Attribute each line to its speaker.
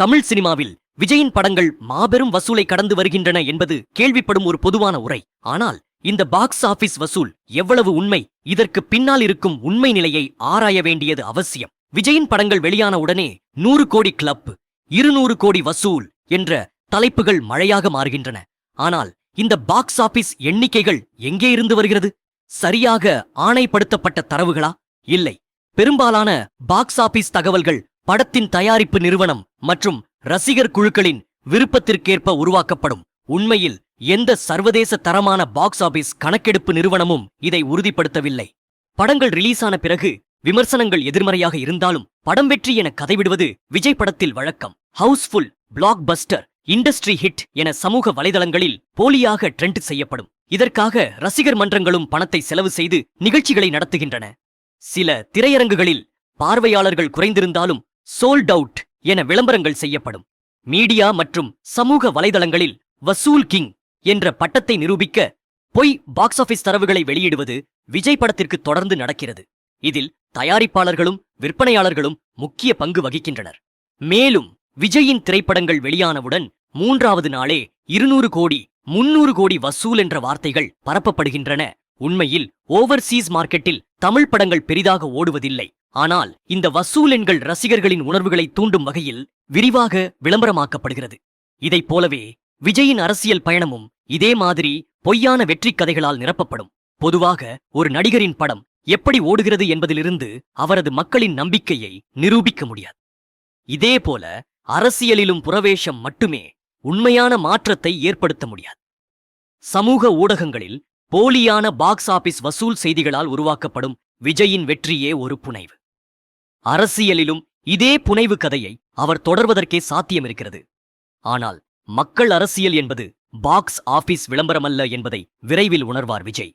Speaker 1: தமிழ் சினிமாவில் விஜயின் படங்கள் மாபெரும் வசூலை கடந்து வருகின்றன என்பது கேள்விப்படும் ஒரு பொதுவான உரை. ஆனால் இந்த பாக்ஸ் ஆபீஸ் வசூல் எவ்வளவு உண்மை இதற்கு பின்னால் இருக்கும் உண்மை நிலையை ஆராய வேண்டியது அவசியம். விஜயின் படங்கள் வெளியான உடனே நூறு கோடி கிளப் இருநூறு கோடி வசூல் என்ற தலைப்புகள் மழையாக மாறுகின்றன. ஆனால் இந்த பாக்ஸ் ஆபீஸ் எண்ணிக்கைகள் எங்கே இருந்து வருகிறது? சரியாக ஆணைப்படுத்தப்பட்ட தரவுகளா? இல்லை. பெரும்பாலான பாக்ஸ் ஆபீஸ் தகவல்கள் படத்தின் தயாரிப்பு நிறுவனம் மற்றும் ரசிகர் குழுக்களின் விருப்பத்திற்கேற்ப உருவாக்கப்படும். உண்மையில் எந்த சர்வதேச தரமான பாக்ஸ் ஆபீஸ் கணக்கெடுப்பு நிறுவனமும் இதை உறுதிப்படுத்தவில்லை. படங்கள் ரிலீஸான பிறகு விமர்சனங்கள் எதிர்மறையாக இருந்தாலும் படம் வெற்றி என கதைவிடுவது விஜய் படத்தில் வழக்கம். House full blockbuster industry hit என சமூக வலைதளங்களில் போலியாக ட்ரெண்ட் செய்யப்படும். இதற்காக ரசிகர் மன்றங்களும் பணத்தை செலவு செய்து நிகழ்ச்சிகளை நடத்துகின்றன. சில திரையரங்குகளில் பார்வையாளர்கள் குறைந்திருந்தாலும் சோல்ட் அவுட் என விளம்பரங்கள் செய்யப்படும். மீடியா மற்றும் சமூக வலைதளங்களில் வசூல் கிங் என்ற பட்டத்தை நிரூபிக்க பொய் பாக்ஸ் ஆபீஸ் தரவுகளை வெளியிடுவது விஜய் படத்திற்கு தொடர்ந்து நடக்கிறது. இதில் தயாரிப்பாளர்களும் விற்பனையாளர்களும் முக்கிய பங்கு வகிக்கின்றனர். மேலும் விஜயின் திரைப்படங்கள் வெளியானவுடன் மூன்றாவது நாளே இருநூறு கோடி முன்னூறு கோடி வசூல் என்ற வார்த்தைகள் பரப்பப்படுகின்றன. உண்மையில் ஓவர்சீஸ் மார்க்கெட்டில் தமிழ் படங்கள் பெரிதாக ஓடுவதில்லை. ஆனால் இந்த வசூல் எண்கள் ரசிகர்களின் உணர்வுகளை தூண்டும் வகையில் விரிவாக விளம்பரமாக்கப்படுகிறது. இதைப் போலவே விஜயின் அரசியல் பயணமும் இதே மாதிரி பொய்யான வெற்றிக் கதைகளால் நிரப்பப்படும். பொதுவாக ஒரு நடிகரின் படம் எப்படி ஓடுகிறது என்பதிலிருந்து அவரது மக்களின் நம்பிக்கையை நிரூபிக்க முடியாது. இதேபோல அரசியலிலும் புறவேஷம் மட்டுமே உண்மையான மாற்றத்தை ஏற்படுத்த முடியாது. சமூக ஊடகங்களில் போலியான பாக்ஸ் ஆபீஸ் வசூல் செய்திகளால் உருவாக்கப்படும் விஜயின் வெற்றியே ஒரு புனைவு. அரசியலிலும் இதே புனைவு கதையை அவர் தொடர்வதற்கே சாத்தியம் இருக்கிறது ஆனால் மக்கள் அரசியல் என்பது பாக்ஸ் ஆபீஸ் விளம்பரமல்ல என்பதை விரைவில் உணர்வார் விஜய்.